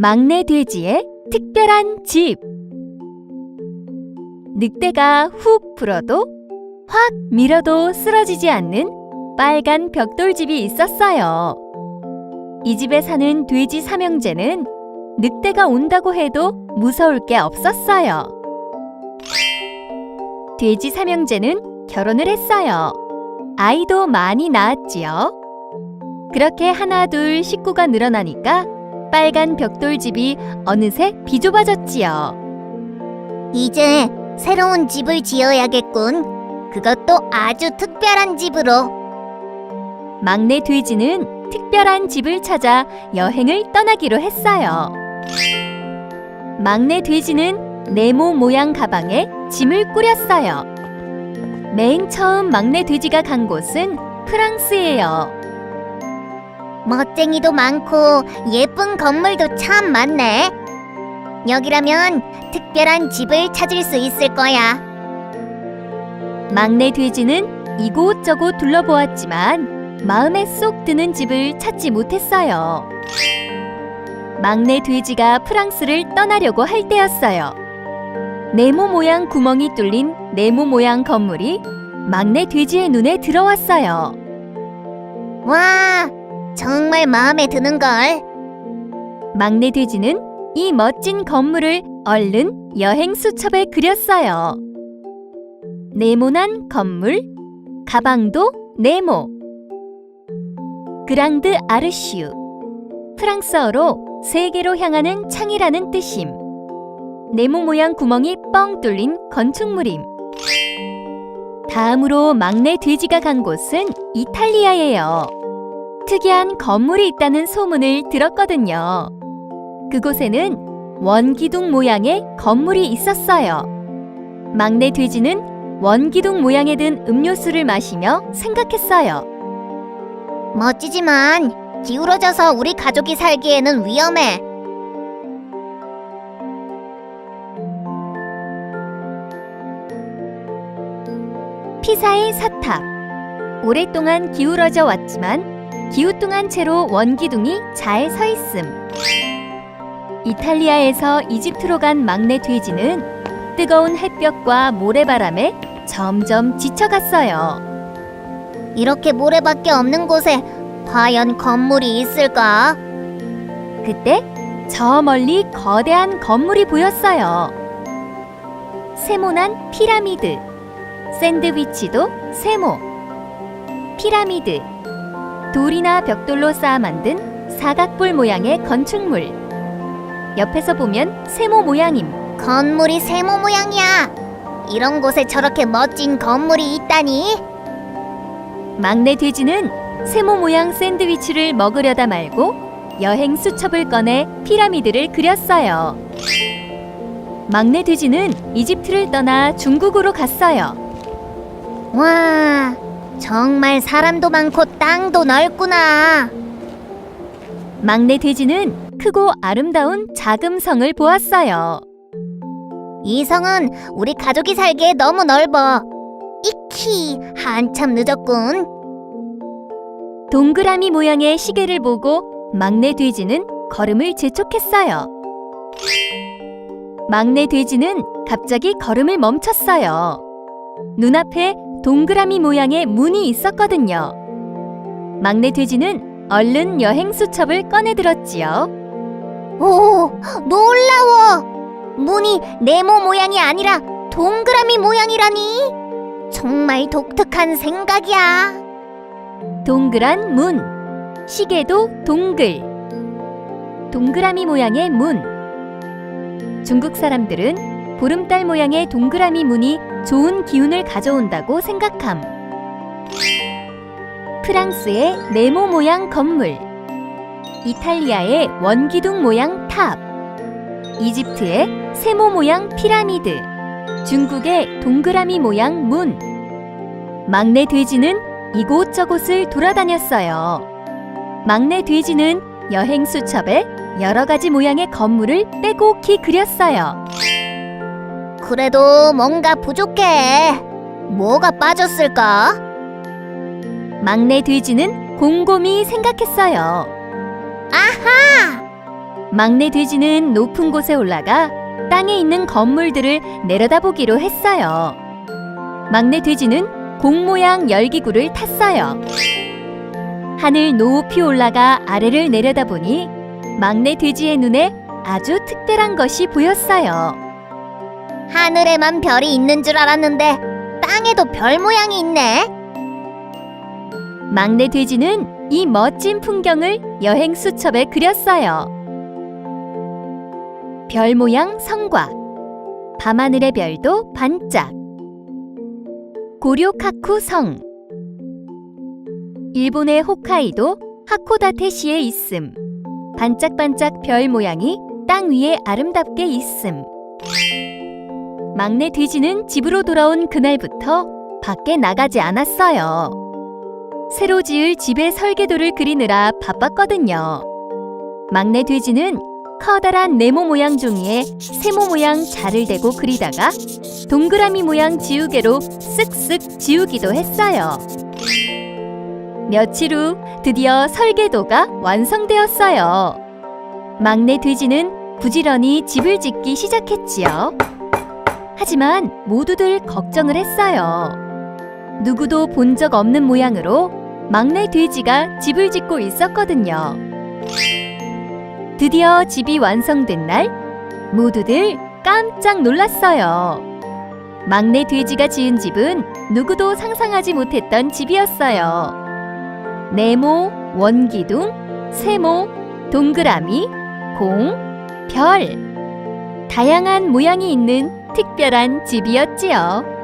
막내 돼지의 특별한 집. 늑대가 훅 불어도 확 밀어도 쓰러지지 않는 빨간 벽돌집이 있었어요. 이 집에 사는 돼지 삼형제는 늑대가 온다고 해도 무서울 게 없었어요. 돼지 삼형제는 결혼을 했어요. 아이도 많이 낳았지요. 그렇게 하나 둘 식구가 늘어나니까 빨간 벽돌집이 어느새 비좁아졌지요. 이제 새로운 집을 지어야겠군. 그것도 아주 특별한 집으로. 막내 돼지는 특별한 집을 찾아 여행을 떠나기로 했어요. 막내 돼지는 네모 모양 가방에 짐을 꾸렸어요. 맨 처음 막내 돼지가 간 곳은 프랑스예요. 멋쟁이도 많고 예쁜 건물도 참 많네. 여기라면 특별한 집을 찾을 수 있을 거야. 막내 돼지는 이곳저곳 둘러보았지만 마음에 쏙 드는 집을 찾지 못했어요. 막내 돼지가 프랑스를 떠나려고 할 때였어요. 네모 모양 구멍이 뚫린 네모 모양 건물이 막내 돼지의 눈에 들어왔어요. 와, 정말 마음에 드는 걸. 막내 돼지는 이 멋진 건물을 얼른 여행 수첩에 그렸어요. 네모난 건물, 가방도 네모. 그랑드 아르슈. 프랑스어로 세계로 향하는 창이라는 뜻임. 네모 모양 구멍이 뻥 뚫린 건축물임. 다음으로 막내 돼지가 간 곳은 이탈리아예요. 특이한 건물이 있다는 소문을 들었거든요. 그곳에는 원기둥 모양의 건물이 있었어요. 막내 돼지는 원기둥 모양에 든 음료수를 마시며 생각했어요. 멋지지만 기울어져서 우리 가족이 살기에는 위험해. 피사의 사탑. 오랫동안 기울어져 왔지만 기우뚱한 채로 원기둥이 잘 서 있음. 이탈리아에서 이집트로 간 막내 돼지는 뜨거운 햇볕과 모래바람에 점점 지쳐갔어요. 이렇게 모래밖에 없는 곳에 과연 건물이 있을까? 그때 저 멀리 거대한 건물이 보였어요. 세모난 피라미드. 샌드위치도 세모. 피라미드. 돌이나 벽돌로 쌓아 만든 사각볼 모양의 건축물. 옆에서 보면 세모 모양임. 건물이 세모 모양이야. 이런 곳에 저렇게 멋진 건물이 있다니? 막내 돼지는 세모 모양 샌드위치를 먹으려다 말고 여행 수첩을 꺼내 피라미드를 그렸어요. 막내 돼지는 이집트를 떠나 중국으로 갔어요. 와, 정말 사람도 많고 땅도 넓구나. 막내 돼지는 크고 아름다운 자금성을 보았어요. 이 성은 우리 가족이 살기에 너무 넓어. 이키, 한참 늦었군. 동그라미 모양의 시계를 보고 막내 돼지는 걸음을 재촉했어요. 막내 돼지는 갑자기 걸음을 멈췄어요. 눈앞에 동그라미 모양의 문이 있었거든요. 막내 돼지는 얼른 여행 수첩을 꺼내 들었지요. 오, 놀라워! 문이 네모 모양이 아니라 동그라미 모양이라니! 정말 독특한 생각이야. 동그란 문. 시계도 동글. 동그라미 모양의 문. 중국 사람들은 보름달 모양의 동그라미 문이 좋은 기운을 가져온다고 생각함. 프랑스의 네모 모양 건물. 이탈리아의 원기둥 모양 탑. 이집트의 세모 모양 피라미드. 중국의 동그라미 모양 문. 막내 돼지는 이곳저곳을 돌아다녔어요. 막내 돼지는 여행 수첩에 여러 가지 모양의 건물을 빼곡히 그렸어요. 그래도 뭔가 부족해. 뭐가 빠졌을까? 막내 돼지는 곰곰이 생각했어요. 아하! 막내 돼지는 높은 곳에 올라가 땅에 있는 건물들을 내려다보기로 했어요. 막내 돼지는 공 모양 열기구를 탔어요. 하늘 높이 올라가 아래를 내려다보니 막내 돼지의 눈에 아주 특별한 것이 보였어요. 하늘에만 별이 있는 줄 알았는데 땅에도 별 모양이 있네. 막내 돼지는 이 멋진 풍경을 여행 수첩에 그렸어요. 별 모양 성곽, 밤하늘의 별도 반짝, 고료카쿠 성, 일본의 홋카이도 하코다테시에 있음, 반짝반짝 별 모양이 땅 위에 아름답게 있음. 막내 돼지는 집으로 돌아온 그날부터 밖에 나가지 않았어요. 새로 지을 집의 설계도를 그리느라 바빴거든요. 막내 돼지는 커다란 네모 모양 종이에 세모 모양 자를 대고 그리다가 동그라미 모양 지우개로 쓱쓱 지우기도 했어요. 며칠 후 드디어 설계도가 완성되었어요. 막내 돼지는 부지런히 집을 짓기 시작했지요. 하지만 모두들 걱정을 했어요. 누구도 본 적 없는 모양으로 막내 돼지가 집을 짓고 있었거든요. 드디어 집이 완성된 날, 모두들 깜짝 놀랐어요. 막내 돼지가 지은 집은 누구도 상상하지 못했던 집이었어요. 네모, 원기둥, 세모, 동그라미, 공, 별. 다양한 모양이 있는 특별한 집이었지요.